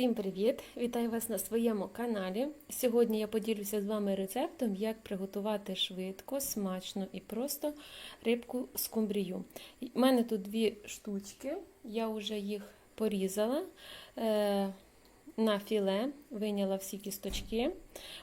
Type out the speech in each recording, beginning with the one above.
Всім привіт! Вітаю вас на своєму каналі. Сьогодні я поділюся з вами рецептом, як приготувати швидко, смачно і просто рибку скумбрію. У мене тут дві штучки, я вже їх порізала е, на філе, виняла всі кісточки.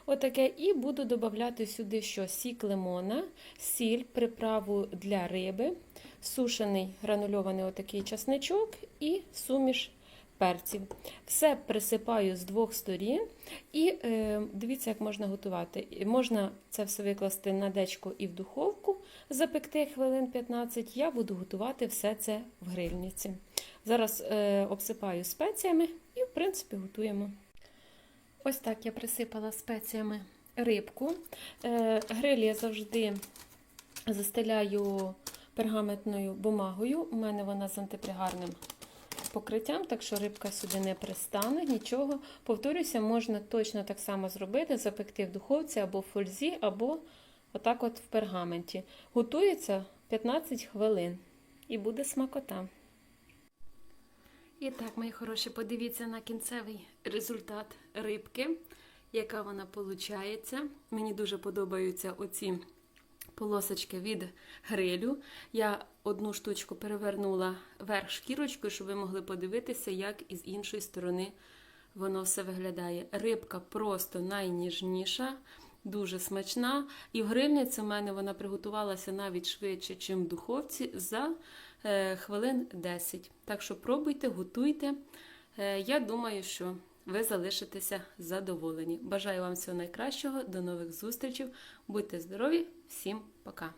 Отаке, і буду додати сюди що? Сік лимона, сіль, приправу для риби, сушений гранульований отакий часничок і суміш перців. Все присипаю з двох сторін. І е, дивіться, як можна готувати. Можна це все викласти на дечко і в духовку, запекти хвилин 15. Я буду готувати все це в грильниці. Зараз е, обсипаю спеціями і, в принципі, готуємо. Ось так я присипала спеціями рибку. Е, гриль я завжди застеляю пергаментною бумагою. У мене вона з антипригарним покриттям, так що рибка сюди не пристане, нічого. Повторюся, можна точно так само зробити, запекти в духовці або в фользі, або отак от в пергаменті. Готується 15 хвилин і буде смакота. І так, мої хороші, подивіться на кінцевий результат рибки, яка вона виходить. Мені дуже подобаються оці полосочки від грилю. Я одну штучку перевернула верх шкірочкою, щоб ви могли подивитися, як із іншої сторони воно все виглядає. Рибка просто найніжніша, дуже смачна. І в грильниці в мене вона приготувалася навіть швидше, ніж в духовці, за е, хвилин 10. Так що пробуйте, готуйте. Е, я думаю, що ви залишитеся задоволені. Бажаю вам всього найкращого, до нових зустрічей. Будьте здорові, всім пока!